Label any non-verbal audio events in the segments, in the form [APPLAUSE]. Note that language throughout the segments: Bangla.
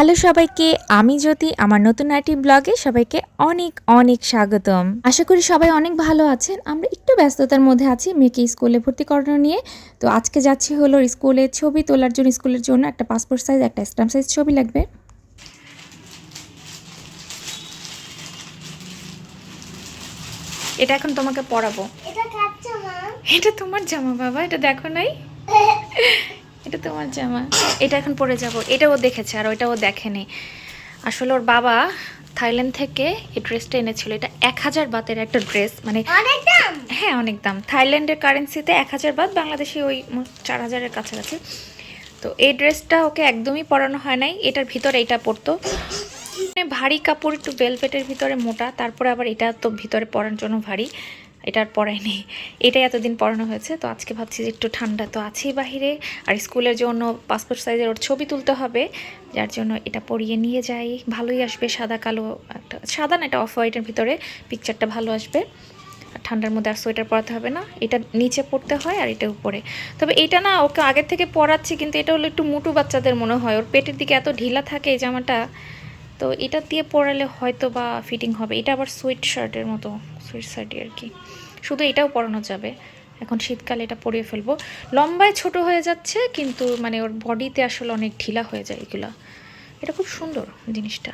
হ্যালো সবাইকে আমি জ্যোতি আমার নতুন আইটি ব্লগে সবাইকে অনেক অনেক স্বাগতম। আশা করি সবাই অনেক ভালো আছেন। আমরা একটু ব্যস্ততার মধ্যে আছি মেয়েকে স্কুলে ভর্তি করানো নিয়ে। তো আজকে যাচ্ছি হলো স্কুলে ছবি তোলার জন্য স্কুলের জন্য একটা পাসপোর্ট সাইজ একটা স্ট্যাম্প সাইজ ছবি লাগবে। এটা এখন তোমাকে পড়াবো এটা কাচ্চা মা এটা তোমার জামা বাবা এটা দেখো নাই? [LAUGHS] এটা তোমার জামা। এটা এখন পরে যাব। এটা ও দেখেছে আর ওইটা ও দেখেনি। আসলে ওর বাবা থাইল্যান্ড থেকে এই ড্রেসটা এনেছিল। এটা এক হাজার বাতের একটা ড্রেস মানে হ্যাঁ অনেক দাম। থাইল্যান্ডের কারেন্সিতে এক হাজার বাদ বাংলাদেশে ওই চার হাজারের কাছাকাছি। তো এই ড্রেসটা ওকে একদমই পরানো হয় নাই। এটার ভিতরে এটা পরতো। মানে ভারী কাপড় একটু বেলপেটের ভিতরে মোটা তারপরে আবার এটা তো ভিতরে পরার জন্য ভারী। এটা আর পরায়নি এটাই এতদিন পরানো হয়েছে, তো আজকে ভাবছি যে একটু ঠান্ডা তো আছেই বাহিরে। আর স্কুলের জন্য পাসপোর্ট সাইজের ওর ছবি তুলতে হবে, যার জন্য এটা পরিয়ে নিয়ে যাই। ভালোই আসবে সাদা, কালো, একটা সাদা না এটা অফ হোয়াইটের ভিতরে পিকচারটা ভালো আসবে। আর ঠান্ডার মধ্যে আর সোয়েটার পরাতে হবে না, এটা নিচে পড়তে হয় আর এটা উপরে। তবে এটা না ওকে আগের থেকে পরাচ্ছি, কিন্তু এটা হলো একটু মুটু বাচ্চাদের মনে হয়। ওর পেটের দিকে এত ঢিলা থাকে এই জামাটা তো এটা দিয়ে পরালে হয়তো বা ফিটিং হবে। এটা আবার সুইট শার্টের মতো সুইট শার্টই আর কি। শুধু এটাও পরানো যাবে। এখন শীতকালে, এটা পরিয়ে ফেলব। লম্বায় ছোট হয়ে যাচ্ছে, কিন্তু মানে ওর বডিতে আসলে অনেক ঢিলা হয়ে যায় এগুলো। এটা খুব সুন্দর জিনিসটা।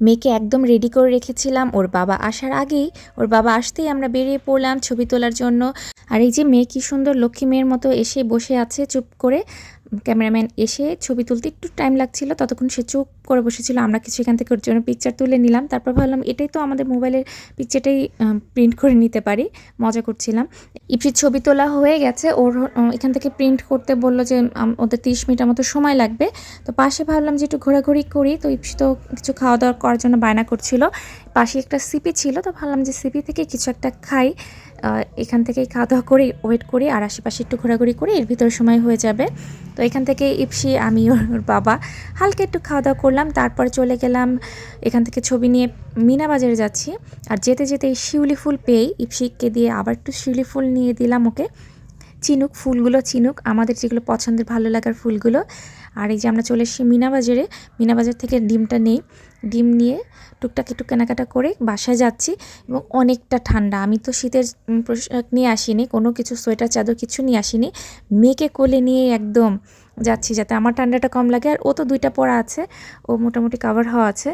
মেয়েকে একদম রেডি করে রেখেছিলাম ওর বাবা আসার আগেই। ওর বাবা আসতেই আমরা বেরিয়ে পড়লাম ছবি তোলার জন্য। আর এই যে মেয়ে কি সুন্দর লক্ষ্মী মেয়ের মতো এসে বসে আছে চুপ করে। ক্যামেরাম্যান এসে ছবি তুলতে একটু টাইম লাগছিল। ততক্ষণ সে চুপ করে বসেছিল। আমরা কিছু এখান থেকে ওর জন্য পিকচার তুলে নিলাম। তারপর ভাবলাম এটাই তো আমাদের মোবাইলের পিকচারটাই প্রিন্ট করে নিতে পারি। মজা করছিলাম। ইপসির ছবি তোলা হয়ে গেছে। ওর এখান থেকে প্রিন্ট করতে বলল যে ওদের তিরিশ মিনিটের মতো সময় লাগবে। তো পাশে ভাবলাম যে একটু ঘোরাঘুরি করি। তো ইপসি তো কিছু খাওয়া দাওয়া করার জন্য বায়না করছিল। পাশে একটা সিপি ছিল, তো ভাবলাম যে সিপি থেকে কিছু একটা খাই। এখান থেকেই খাওয়া দাওয়া করি ওয়েট করি আর আশেপাশে একটু ঘোরাঘুরি করি এর ভিতরে সময় হয়ে যাবে। তো এখান থেকে ইপসি আমি, ওর বাবা হালকা একটু খাওয়া দাওয়া করলাম। তারপর চলে গেলাম এখান থেকে ছবি নিয়ে মিনা বাজারে যাচ্ছি। আর যেতে যেতে এই শিউলি ফুল পেয়েই ইপসিকে দিয়ে আবার একটু শিউলি ফুল নিয়ে দিলাম ওকে। চিনুক, ফুলগুলো চিনুক। আমাদের যেগুলো পছন্দের, ভালো লাগার ফুলগুলো আর এই যে আমরা চলে এসেছি মিনা বাজারে মিনা বাজার থেকে ডিমটা নেই। ডিম নিয়ে টুকটাক একটু কেনাকাটা করে বাসায় যাচ্ছি এবং অনেকটা ঠান্ডা। আমি তো শীতের পোশাক নিয়ে আসিনি, কোনো কিছু, সোয়েটার, চাদর কিছু নিয়ে আসিনি। মেয়েকে কোলে নিয়ে একদম যাচ্ছি যাতে আমার ঠান্ডাটা কম লাগে। আর ও তো দুইটা পরা আছে, ও মোটামুটি কাভার হওয়া আছে।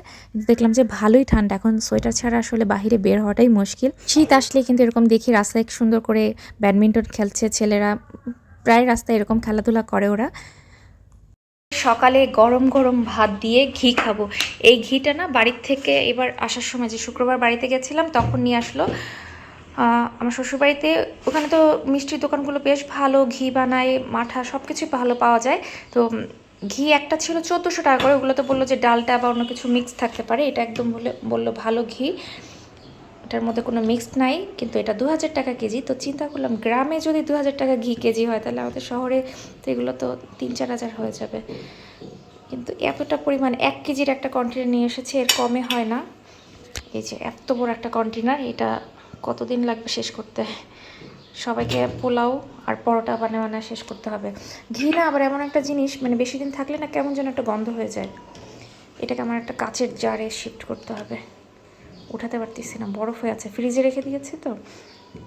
দেখলাম যে ভালোই ঠান্ডা, এখন সোয়েটার ছাড়া আসলে বাইরে বের হওয়াটাই মুশকিল। শীত আসলে কিন্তু এরকম দেখি রাস্তায় সুন্দর করে ব্যাডমিন্টন খেলছে ছেলেরা। প্রায় রাস্তায় এরকম খেলাধুলা করে ওরা। সকালে গরম গরম ভাত দিয়ে ঘি খাব। এই ঘিটা না বাড়ির থেকে এবার আসার সময়, যে শুক্রবার বাড়িতে গেছিলাম তখন নিয়ে আসলো। আমার শ্বশুরবাড়িতে ওখানে তো মিষ্টির দোকানগুলো বেশ ভালো, ঘি বানায়, মাঠা সব কিছুই ভালো পাওয়া যায়। তো ঘি একটা ছিল চোদ্দোশো টাকা করে ওগুলো তো বলল যে ডালটা বা অন্য কিছু মিক্স থাকতে পারে, এটা একদম বলে, বলল ভালো ঘি। এটার মধ্যে কোনো মিক্সড নাই, কিন্তু এটা দু হাজার টাকা কেজি, তো চিন্তা করলাম গ্রামে যদি দু হাজার টাকা ঘি কেজি হয়, তাহলে আমাদের শহরে তো এগুলো তো তিন চার হাজার হয়ে যাবে। কিন্তু এতটা পরিমাণ, এক কেজির একটা কন্টেনার নিয়ে এসেছে, এর কমে হয় না। এই যে এত বড় একটা কন্টেনার এটা কতদিন লাগবে শেষ করতে? সবাইকে পোলাও আর পরোটা বানিয়ে বানিয়ে শেষ করতে হবে। ঘি না, আবার এমন একটা জিনিস মানে বেশি দিন থাকলে না কেমন যেন একটা গন্ধ হয়ে যায়। এটাকে আমার একটা কাচের জারে শিফট করতে হবে। উঠাতে পারতেছি না, বরফ হয়ে আছে। ফ্রিজে রেখে দিয়েছি তো।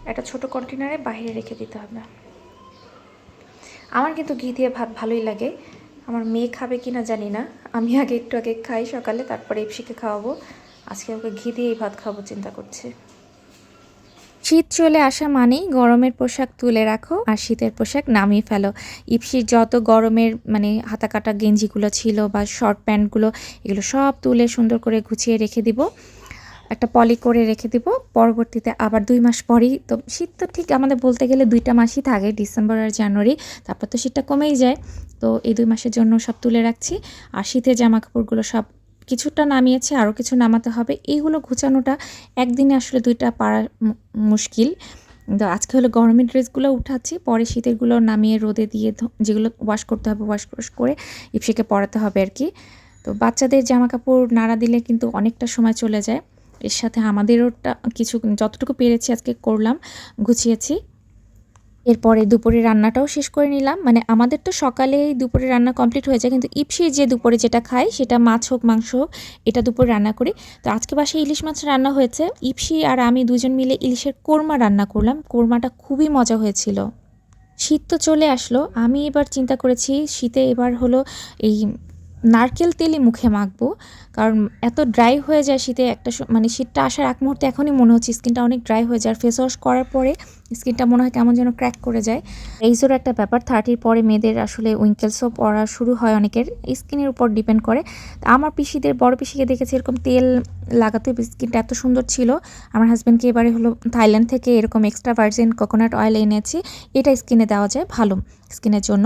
একটা ছোট কন্টেনারে বাইরে রেখে দিতে হবে। আমার কিন্তু ঘি দিয়ে ভাত ভালোই লাগে। আমার মেয়ে খাবে কি না জানি না। আমি আগে একটু আগে খাই সকালে, তারপরে ইপসিকে খাওয়াবো। আজকে ওকে ঘি দিয়েই ভাত খাব চিন্তা করছি। শীত চলে আসা মানেই গরমের পোশাক তুলে রাখো আর শীতের পোশাক নামিয়ে ফেলো। ইপসির যত গরমের মানে হাতা কাটা গেঞ্জিগুলো ছিল বা শর্ট প্যান্টগুলো এগুলো সব তুলে সুন্দর করে গুছিয়ে রেখে দিব। একটা পলি করে রেখে দিব। পরবর্তীতে আবার দুই মাস পরেই, তো শীত তো ঠিক আমাদের বলতে গেলে দুইটা মাসই থাকে, ডিসেম্বর আর জানুয়ারি, তারপর তো শীতটা কমেই যায়। তো এই দুই মাসের জন্য সব তুলে রাখছি। আর শীতের জামা কাপড়গুলো সব কিছুটা নামিয়েছে, আরও কিছু নামাতে হবে। এইগুলো ঘুচানোটা একদিনে আসলে দুইটা পারা মুশকিল। তো আজকে হলো গরমের ড্রেসগুলো উঠাচ্ছি, পরে শীতেরগুলো নামিয়ে রোদে দিয়ে যেগুলো ওয়াশ করতে হবে ওয়াশ করে ইপসিকে পরাতে হবে আর কি। তো বাচ্চাদের জামা কাপড় নাড়া দিলে কিন্তু অনেকটা সময় চলে যায়। এর সাথে আমাদেরও টা- কিছু, যতটুকু পেরেছি আজকে করলাম, গুছিয়েছি। এরপরে দুপুরে রান্নাটাও শেষ করে নিলাম। মানে আমাদের তো সকালেই দুপুরে রান্না কমপ্লিট হয়ে যায়, কিন্তু ইপসি যে দুপুরে যেটা খায় সেটা মাছ হোক, মাংস হোক, এটা দুপুরে রান্না করি। তো আজকে বাসায় ইলিশ মাছ রান্না হয়েছে। ইপসি আর আমি দুজন মিলে ইলিশের কোরমা রান্না করলাম। কোরমাটা খুবই মজা হয়েছিল। শীত তো চলে আসলো। আমি এবার চিন্তা করেছি, শীতে এবার হলো এই নারকেল তেলই মুখে মাখবো, কারণ এত ড্রাই হয়ে যায় শীতে একটা মানে শীতটা আসার এক মুহূর্তে এখনই মনে হচ্ছে স্কিনটা অনেক ড্রাই হয়ে যায়। আর ফেস ওয়াশ করার পরে স্কিনটা মনে হয় কেমন যেন ক্র্যাক করে যায়। এইজোর একটা ব্যাপার থার্টির পরে মেয়েদের আসলে উইঙ্কেলসও পড়া শুরু হয় অনেকের স্কিনের উপর ডিপেন্ড করে। আমার পিসিদের, বড় পিসিকে দেখেছি এরকম তেল লাগাতে স্কিনটা এত সুন্দর ছিল। আমার হাজব্যান্ডকে এবারে হলো থাইল্যান্ড থেকে এরকম এক্সট্রা ভার্জিন কোকোনাট অয়েল এনেছি। এটা স্কিনে দেওয়া যায় ভালো স্কিনের জন্য।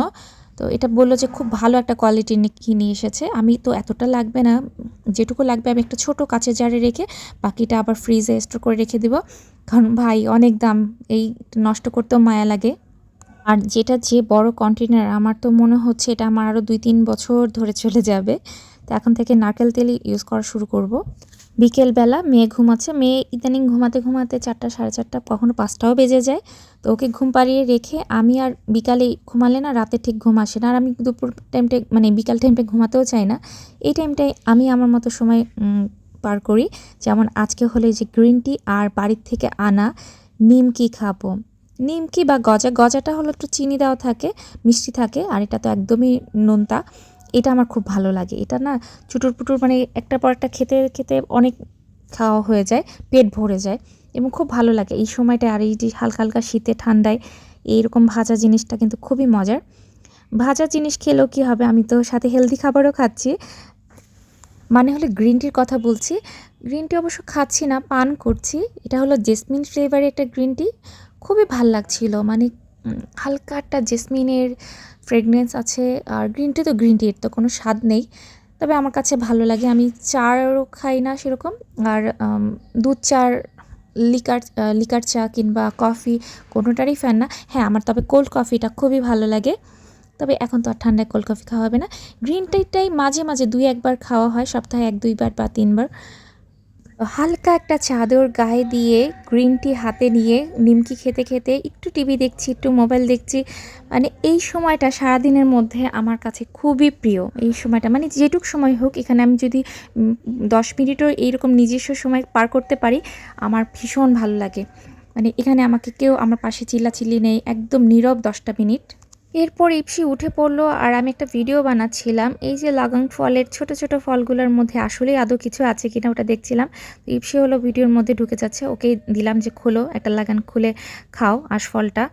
তো এটা বলল যে খুব ভালো একটা কোয়ালিটি কি নিয়ে এসেছে। আমি তো এতটা লাগবে না, যেটুকু লাগবে আমি একটা ছোট কাঁচের জারে রেখে বাকিটা আবার ফ্রিজে স্টোর করে রেখে দিব। কারণ ভাই অনেক দাম, এই নষ্ট করতেও মায়া লাগে। আর যেটা যে বড় কন্টেনার আমার তো মনে হচ্ছে এটা আমার আরও দুই তিন বছর ধরে চলে যাবে। তো এখন থেকে নারকেল তেলই ইউজ করা শুরু করব। বিকেলবেলা মেয়ে ঘুমাচ্ছে, মেয়ে ইদানিং ঘুমাতে ঘুমাতে চারটা, সাড়ে চারটা, কখনো পাঁচটাও বেজে যায়। তো ওকে ঘুম পাড়িয়ে রেখে আমি আর বিকালে ঘুমালে না, রাতে ঠিক ঘুম আসে না। আর আমি দুপুর টাইমটা মানে বিকাল টাইমটা ঘুমাতেও চাই না। এই টাইমটায় আমি আমার মতো সময় পার করি। যেমন আজকে হলে যে গ্রিন টি আর বাড়ির থেকে আনা নিমকি খাব? নিমকি বা গজা, গজাটা হলো একটু চিনি দেওয়া থাকে, মিষ্টি থাকে, আর এটা তো একদমই নোনতা। এটা আমার খুব ভালো লাগে। এটা না চুটুর পুটুর মানে একটা পর একটা খেতে খেতে অনেক খাওয়া হয়ে যায়, পেট ভরে যায় এবং খুব ভালো লাগে। এই সময়টা আর এই যে হালকা হালকা শীতে ঠান্ডায় এইরকম ভাজা জিনিসটা কিন্তু খুবই মজার। ভাজা জিনিস খেলেও কী হবে? আমি তো সাথে হেলদি খাবারও খাচ্ছি। মানে হলো গ্রিন টির কথা বলছি। গ্রিন টি অবশ্য খাচ্ছি না, পান করছি। এটা হলো জেসমিন ফ্লেভারের একটা গ্রিন টি খুবই ভালো লাগছিল। মানে হালকা একটা জেসমিনের ফ্রেগনেন্স আছে, আর গ্রিন টি তো গ্রিন টির তো কোনো স্বাদ নেই। তবে আমার কাছে ভালো লাগে, আমি চারও খাই না সেরকম, আর দুধ, চার লিকার লিকার চা কিংবা কফি কোনোটারই ফ্যান না। হ্যাঁ আমার তবে কোল্ড কফিটা খুবই ভালো লাগে, তবে এখন তো আর ঠান্ডায় কোল্ড কফি খাওয়া হবে না। গ্রিন টিটাই মাঝে মাঝে দুই একবার খাওয়া হয়, সপ্তাহে এক, দুইবার বা তিনবার। হালকা একটা চাদর গায়ে দিয়ে গ্রিন টি হাতে নিয়ে নিমকি খেতে খেতে একটু টিভি দেখছি, একটু মোবাইল দেখছি। মানে এই সময়টা সারাদিনের মধ্যে আমার কাছে খুবই প্রিয়। এই সময়টা মানে যেটুক সময় হোক, এখানে আমি যদি দশ মিনিটও এইরকম নিজস্ব সময় পার করতে পারি, আমার ভীষণ ভালো লাগে। মানে এখানে আমাকে কেউ আমার পাশে চিল্লাচিল্লি নেই, একদম নীরব দশটা মিনিট। এরপর ইপসি উঠে পড়ল আর আমি একটা ভিডিও বানাচ্ছিলাম। এই যে লাগাং ফলের ছোট ছোট ফলগুলোর মধ্যে আসলেই আদৌ কিছু আছে কিনা ওটা দেখছিলাম। তো ইপসি হলো ভিডিওর মধ্যে ঢুকে যাচ্ছে। ওকে দিলাম যে খোলো, একটা লাগান খুলে খাও আশফলটা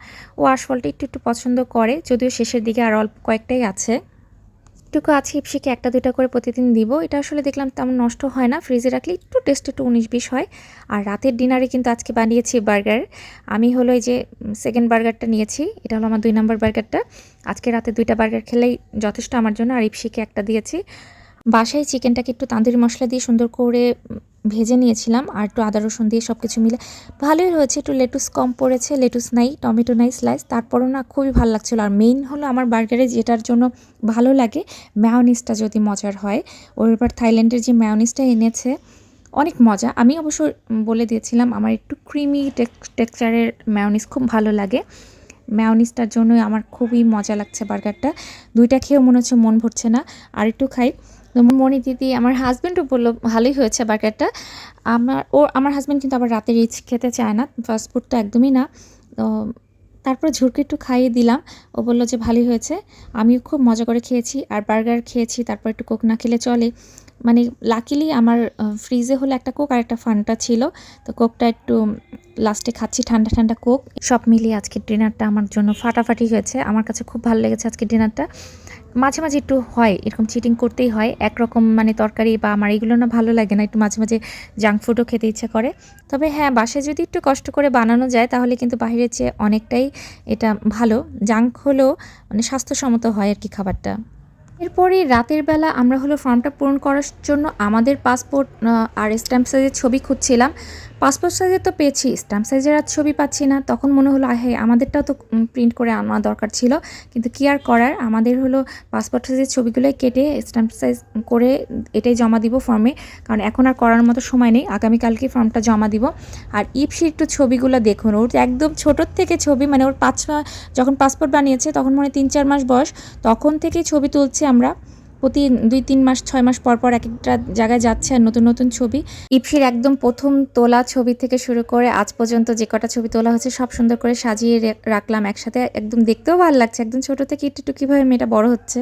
ও আশফলটা একটু একটু পছন্দ করে, যদিও শেষের দিকে আর অল্প কয়েকটাই আছে। একটুকু আছে ইপসিকে, একটা দুইটা করে প্রতিদিন দিব। এটা আসলে দেখলাম তেমন নষ্ট হয় না। ফ্রিজে রাখলে একটু টেস্ট, একটু উনিশ বিশ হয়। আর রাতের ডিনারে কিন্তু আজকে বানিয়েছি বার্গার। আমি হলো এই যে সেকেন্ড বার্গারটা নিয়েছি। এটা হলো আমার দুই নম্বর বার্গারটা। আজকে রাতে দুইটা বার্গার খেলেই যথেষ্ট আমার জন্য। আর ইপসিকে একটা দিয়েছি। বাসায় চিকেনটাকে একটু তান্দুরি মশলা দিয়ে সুন্দর করে ভেজে নিয়েছিলাম আর একটু আদা রসুন দিয়ে সব কিছু মিলে। ভালোই হয়েছে, একটু লেটুস কম পড়েছে লেটুস নাই টমেটো নাই স্লাইস তারপরও না খুবই ভালো লাগছিল। আর মেইন হলো আমার বার্গারে যেটার জন্য ভালো লাগে ম্যাওনিসটা যদি মজার হয়। ওর এবার থাইল্যান্ডের যে ম্যাওনিসটা এনেছে, অনেক মজা। আমি অবশ্য বলে দিয়েছিলাম, আমার একটু ক্রিমি টেক্সচারের ম্যাওনিস খুব ভালো লাগে। ম্যাওনিসটার জন্যই আমার খুবই মজা লাগছে বার্গারটা দুইটা খেয়েও মনে হচ্ছে মন ভরছে না। আর একটু খাই। মনি দিদি, আমার হাজব্যান্ডও বলল, ভালোই হয়েছে বার্গারটা। আমার ও আমার হাজব্যান্ড কিন্তু আবার রাতে রিচ খেতে চায় না ফাস্টফুড তো একদমই না। তো তারপর ঝুরকে একটু খাইয়ে দিলাম। ও বলল যে, ভালোই হয়েছে। আমিও খুব মজা করে খেয়েছি, আর বার্গার খেয়েছি, তারপর একটু কোক না খেলে চলে। মানে লাকিলি আমার ফ্রিজে হলো একটা কোক আর একটা ফান্টা ছিল। তো কোকটা একটু লাস্টে খাচ্ছি, ঠান্ডা ঠান্ডা কোক সব মিলিয়ে আজকের ডিনারটা আমার জন্য ফাটাফাটি হয়েছে। আমার কাছে খুব ভালো লেগেছে আজকের ডিনারটা মাঝে মাঝে একটু হয়, এরকম চিটিং করতেই হয়। একরকম মানে তরকারি বা আমার এগুলো না ভালো লাগে না, একটু মাঝে মাঝে জাঙ্ক ফুডও খেতে ইচ্ছা করে। তবে হ্যাঁ বাসায় যদি একটু কষ্ট করে বানানো যায়, তাহলে কিন্তু বাহিরের চেয়ে অনেকটাই এটা ভালো। জাঙ্ক হলেও মানে স্বাস্থ্যসম্মত হয় আর কি খাবারটা। এরপরে রাতের বেলা আমরা হলো ফর্মটা পূরণ করার জন্য আমাদের পাসপোর্ট আর স্ট্যাম্প সাইজের ছবি খুঁজছিলাম। পাসপোর্ট সাইজের তো পেয়েছি, স্ট্যাম্প সাইজের আর ছবি পাচ্ছি না। তখন মনে হলো হ্যাঁ আমাদেরটাও তো প্রিন্ট করে আনা দরকার ছিল। কিন্তু কি আর করার? আমাদের হলো পাসপোর্ট সাইজের ছবিগুলোই কেটে স্ট্যাম্প সাইজ করে এটাই জমা দিব ফর্মে। কারণ এখন আর করার মতো সময় নেই, আগামীকালকে ফর্মটা জমা দিব। আর ইপসি একটু ছবিগুলো দেখুন, ওর একদম ছোটোর থেকে ছবি মানে ওর পাঁচ যখন পাসপোর্ট বানিয়েছে, তখন মনে তিন চার মাস বয়স, তখন থেকেই ছবি তুলছি আমরা প্রতি দুই, তিন মাস, ছয় মাস পর পর এক একটা জায়গায় যাচ্ছে আর নতুন নতুন ছবি। ইপসির একদম প্রথম তোলা ছবি থেকে শুরু করে আজ পর্যন্ত যে কটা ছবি তোলা হয়েছে সব সুন্দর করে সাজিয়ে রাখলাম একসাথে। একদম দেখতেও ভালো লাগছে, একদম ছোট থেকে একটু একটু কীভাবে মেয়েটা বড় হচ্ছে।